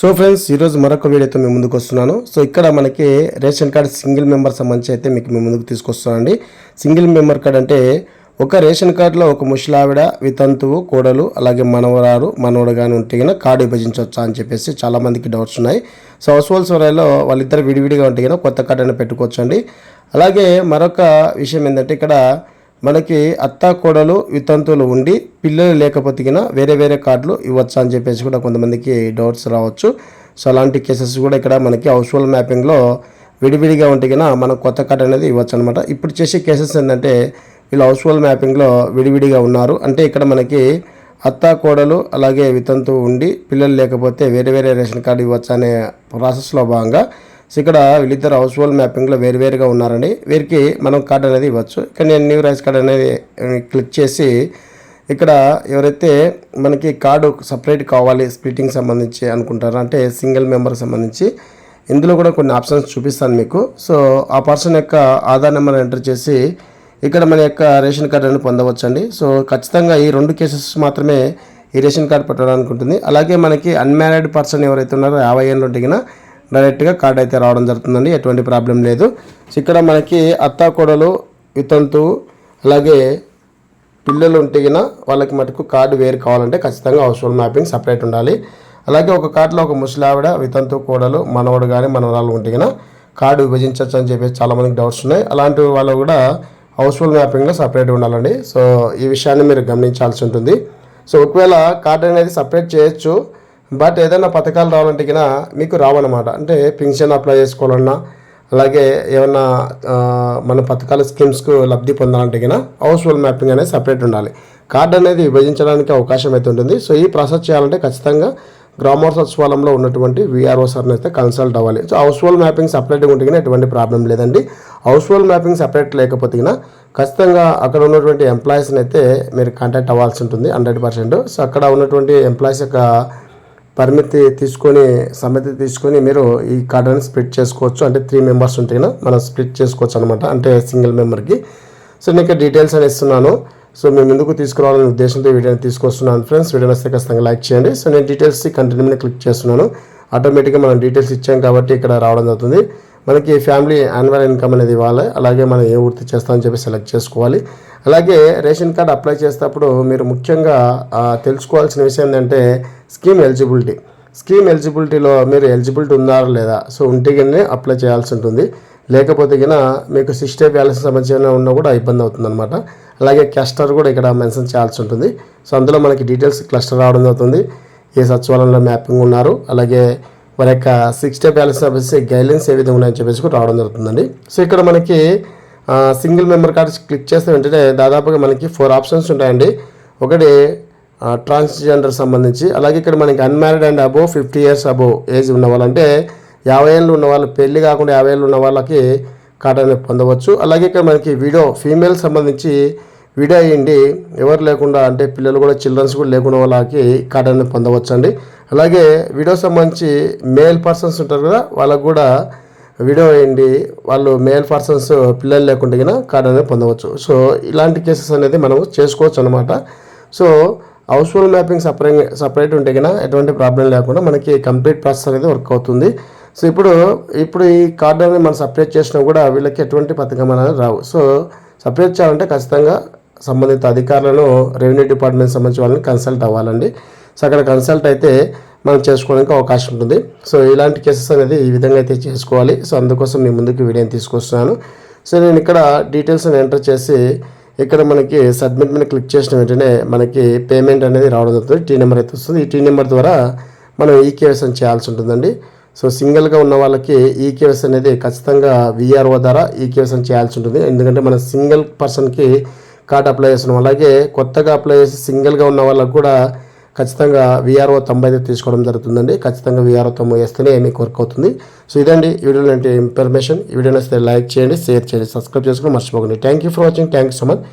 So friends ఈరోజు మరొక వీడియోతో మేము ముందుకు వస్తున్నాను. సో ఇక్కడ మనకి రేషన్ కార్డ్ సింగిల్ మెంబర్ సంబంధించి అయితే మీకు మేము ముందుకు తీసుకొస్తామండి సింగిల్ మెంబర్ కార్డ్ అంటే ఒక రేషన్ కార్డులో ఒక ముసలావిడ వితంతువు కోడలు అలాగే మనవరారు మనవడు కానీ ఉంటే కనుక కార్డు విభజించవచ్చా అని చెప్పేసి చాలామందికి డౌట్స్ ఉన్నాయి. సో హౌస్ హోల్స్ వరాలో వాళ్ళిద్దరు విడివిడిగా ఉంటే కనుక కొత్త కార్డు అయినా పెట్టుకోవచ్చు అండి అలాగే మరొక విషయం ఏంటంటే ఇక్కడ మనకి అత్త కోడలు వితంతువులు ఉండి పిల్లలు లేకపోతే వేరే వేరే కార్డులు ఇవ్వచ్చు అని చెప్పేసి కూడా కొంతమందికి డౌట్స్ రావచ్చు. సో అలాంటి కేసెస్ కూడా ఇక్కడ మనకి హౌస్ మ్యాపింగ్లో విడివిడిగా ఉంటే మనం కొత్త కార్డు అనేది ఇవ్వచ్చు అనమాట ఇప్పుడు చేసే కేసెస్ ఏంటంటే వీళ్ళు హౌస్ మ్యాపింగ్లో విడివిడిగా ఉన్నారు. అంటే ఇక్కడ మనకి అత్త కోడలు అలాగే వితంతు ఉండి పిల్లలు లేకపోతే వేరే వేరే రేషన్ కార్డు ఇవ్వచ్చు అనే ప్రాసెస్లో భాగంగా సో ఇక్కడ వీళ్ళిద్దరు హౌస్ హోల్డ్ మ్యాపింగ్లో వేరువేరుగా ఉన్నారండి. వీరికి మనం కార్డ్ అనేది ఇవ్వచ్చు. ఇక్కడ నేను న్యూ రైస్ కార్డ్ అనేది క్లిక్ చేసి ఇక్కడ ఎవరైతే మనకి కార్డు సపరేట్ కావాలి స్ప్లిటింగ్ సంబంధించి అనుకుంటారో అంటే సింగిల్ మెంబర్కి సంబంధించి ఇందులో కూడా కొన్ని ఆప్షన్స్ చూపిస్తాను మీకు. సో ఆ పర్సన్ యొక్క ఆధార్ నెంబర్ ఎంటర్ చేసి ఇక్కడ మన యొక్క రేషన్ కార్డు అనేది పొందవచ్చండి. సో ఖచ్చితంగా ఈ రెండు కేసెస్ మాత్రమే ఈ రేషన్ కార్డు పెట్టడానికి ఉంటుంది అలాగే మనకి అన్మ్యారీడ్ పర్సన్ ఎవరైతే ఉన్నారో యాభై ఏళ్ళు ఉంటే డైరెక్ట్గా కార్డ్ అయితే రావడం జరుగుతుందండి. ఎటువంటి ప్రాబ్లం లేదు. ఇక్కడ మనకి అత్త కోడలు వితంతు అలాగే పిల్లలు ఉంటే వాళ్ళకి మటుకు కార్డు వేరు కావాలంటే ఖచ్చితంగా హౌస్ హోల్డ్ మ్యాపింగ్ సపరేట్ ఉండాలి. అలాగే ఒక కార్డులో ఒక ముసలావిడ వితంతు కోడలు మనవడు కానీ మనవరాలు ఉంటే కార్డు విభజించవచ్చు అని చెప్పేసి చాలామందికి డౌట్స్ ఉన్నాయి. అలాంటి వాళ్ళు కూడా హౌస్ మ్యాపింగ్లో సపరేట్ ఉండాలండి. సో ఈ విషయాన్ని మీరు గమనించాల్సి ఉంటుంది. సో ఒకవేళ కార్డు అనేది సపరేట్ చేయొచ్చు. బట్ ఏదైనా పథకాలు రావాలంటే కన్నా మీకు రావన్నమాట. అంటే పింఛన్ అప్లై చేసుకోవాలన్నా అలాగే ఏమన్నా మన పథకాల స్కీమ్స్కు లబ్ధి పొందాలంటే కన్నా హౌస్ హోల్డ్ మ్యాపింగ్ అనేది సపరేట్ ఉండాలి. కార్డు అనేది విభజించడానికి అవకాశం అయితే ఉంటుంది. సో ఈ ప్రాసెస్ చేయాలంటే ఖచ్చితంగా గ్రామోత్సవ సచివాలయంలో ఉన్నటువంటి విఆర్ఓ సార్ని అయితే కన్సల్ట్ అవ్వాలి. సో హౌస్ హోల్డ్ మ్యాపింగ్ సపరేట్గా ఉంటే ఎటువంటి ప్రాబ్లం లేదండి. హౌస్ హోల్డ్ మ్యాపింగ్ సపరేట్ లేకపోతే ఖచ్చితంగా అక్కడ ఉన్నటువంటి ఎంప్లాయీస్ని అయితే మీరు కాంటాక్ట్ అవ్వాల్సి ఉంటుంది హండ్రెడ్ పర్సెంట్ సో అక్కడ ఉన్నటువంటి ఎంప్లాయీస్ యొక్క పరిమితి తీసుకొని సమ్మతి తీసుకొని మీరు ఈ కార్డుని స్ప్లిట్ చేసుకోవచ్చు. అంటే త్రీ మెంబర్స్ ఉంటే మనం స్ప్లిట్ చేసుకోవచ్చు అనమాట అంటే సింగిల్ మెంబర్కి సో నేను ఇక్కడ డీటెయిల్స్ అని ఇస్తున్నాను. సో మేము ఎందుకు తీసుకురావాలనే ఉద్దేశంతో వీడియోని తీసుకొస్తున్నాను ఫ్రెండ్స్ వీడియో వస్తే ఖచ్చితంగా లైక్ చేయండి. సో నేను డీటెయిల్స్ కంటిన్యూ మీద క్లిక్ చేస్తున్నాను. ఆటోమేటిక్గా మనం డీటెయిల్స్ ఇచ్చాం కాబట్టి ఇక్కడ రావడం జరుగుతుంది. మనకి ఫ్యామిలీ యాన్యువల్ ఇన్కమ్ అనేది ఇవ్వాలి. అలాగే మనం ఏ వృత్తి చేస్తామని చెప్పి సెలెక్ట్ చేసుకోవాలి. అలాగే రేషన్ కార్డ్ అప్లై చేసేటప్పుడు మీరు ముఖ్యంగా తెలుసుకోవాల్సిన విషయం ఏంటంటే స్కీమ్ ఎలిజిబిలిటీ. స్కీమ్ ఎలిజిబిలిటీలో మీరు ఎలిజిబిలిటీ ఉన్నారా లేదా? సో ఉంటే కానీ అప్లై చేయాల్సి ఉంటుంది. లేకపోతే కన్నా మీకు సిక్స్టీ బ్యాలెన్స్ సంబంధించిన ఉన్నా కూడా ఇబ్బంది అవుతుంది అనమాట అలాగే క్లస్టర్ కూడా ఇక్కడ మెన్షన్ చేయాల్సి ఉంటుంది. సో అందులో మనకి డీటెయిల్స్ క్లస్టర్ రావడం జరుగుతుంది. ఏ సచివాలయంలో మ్యాపింగ్ ఉన్నారు. అలాగే వారి యొక్క సిక్స్టీ బ్యాలెన్స్ వచ్చేసి గైడ్లైన్స్ ఏ విధంగా ఉన్నాయని చెప్పేసి కూడా రావడం జరుగుతుందండి. సో ఇక్కడ మనకి సింగిల్ మెంబర్ కార్డ్స్ క్లిక్ చేస్తే వెంటనే దాదాపుగా మనకి ఫోర్ ఆప్షన్స్ ఉంటాయండి. ఒకటి ట్రాన్స్జెండర్ సంబంధించి అలాగే ఇక్కడ మనకి unmarried and above fifty years above age ఉన్న వాళ్ళంటే యాభై ఏళ్ళు ఉన్న వాళ్ళు పెళ్ళి కాకుండా యాభై ఏళ్ళు ఉన్న వాళ్ళకి కార్డ్ అనేది పొందవచ్చు. అలాగే ఇక్కడ మనకి వీడో ఫీమేల్ సంబంధించి వీడియో అయ్యండి ఎవరు లేకుండా అంటే పిల్లలు కూడా చిల్డ్రన్స్ కూడా లేకుండా వాళ్ళకి కార్డ్ అనేది పొందవచ్చు అండి అలాగే వీడియో సంబంధించి మేల్ పర్సన్స్ ఉంటారు కదా వాళ్ళకు కూడా వీడియో వేయండి. వాళ్ళు మేల్ పర్సన్స్ పిల్లలు లేకుండా కార్డు అనేది పొందవచ్చు. సో ఇలాంటి కేసెస్ అనేది మనం చేసుకోవచ్చు అనమాట so house mapping separate separate ఉంటే కన్నా ఎటువంటి ప్రాబ్లం లేకుండా మనకి కంప్లీట్ ప్రాసెస్ అనేది వర్క్ అవుతుంది. సో ఇప్పుడు ఇప్పుడు ఈ కార్డు అనేది మనం సపరేట్ చేసినా కూడా వీళ్ళకి ఎటువంటి పథకం అనేది రావు. సో సపరేట్ చేయాలంటే ఖచ్చితంగా సంబంధిత అధికారులను రెవెన్యూ డిపార్ట్మెంట్ సంబంధించి వాళ్ళని కన్సల్ట్ అవ్వాలండి. సో అక్కడ కన్సల్ట్ అయితే మనం చేసుకోవడానికి అవకాశం ఉంటుంది. సో ఇలాంటి కేసెస్ అనేది ఈ విధంగా అయితే చేసుకోవాలి. సో అందుకోసం మీ ముందుకు వీడియోని తీసుకొస్తున్నాను. సో నేను ఇక్కడ డీటెయిల్స్ ఎంటర్ చేసి ఇక్కడ మనకి సబ్మిట్ మీద క్లిక్ చేసిన వెంటనే మనకి పేమెంట్ అనేది రావడం జరుగుతుంది. టీ నెంబర్ అయితే వస్తుంది. ఈ టీ నెంబర్ ద్వారా మనం ఈ కేవైసీ చేయాల్సి ఉంటుందండి. సో సింగిల్గా ఉన్న వాళ్ళకి ఈ కేవైసీ అనేది ఖచ్చితంగా విఆర్ఓ ద్వారా ఈ కేవైసీ చేయాల్సి ఉంటుంది. ఎందుకంటే మన సింగిల్ పర్సన్కి కార్డ్ అప్లై చేస్తున్నాం. అలాగే కొత్తగా అప్లై చేసి సింగిల్గా ఉన్న వాళ్ళకి కూడా ఖచ్చితంగా విఆర్ఓ తొంభై అయితే తీసుకోవడం జరుగుతుందండి. ఖచ్చితంగా విఆర్ఓ తొంభై వేస్తేనే మీకు వర్క్ అవుతుంది. సో ఇదండి ఈ లాంటి ఇన్ఫర్మేషన్ ఈ వీడియో నచ్చితే లైక్ చేయండి షేర్ చేయండి సబ్స్క్రైబ్ చేసుకుని మర్చిపోకండి. Thank you for watching thank you so much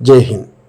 జై హింద్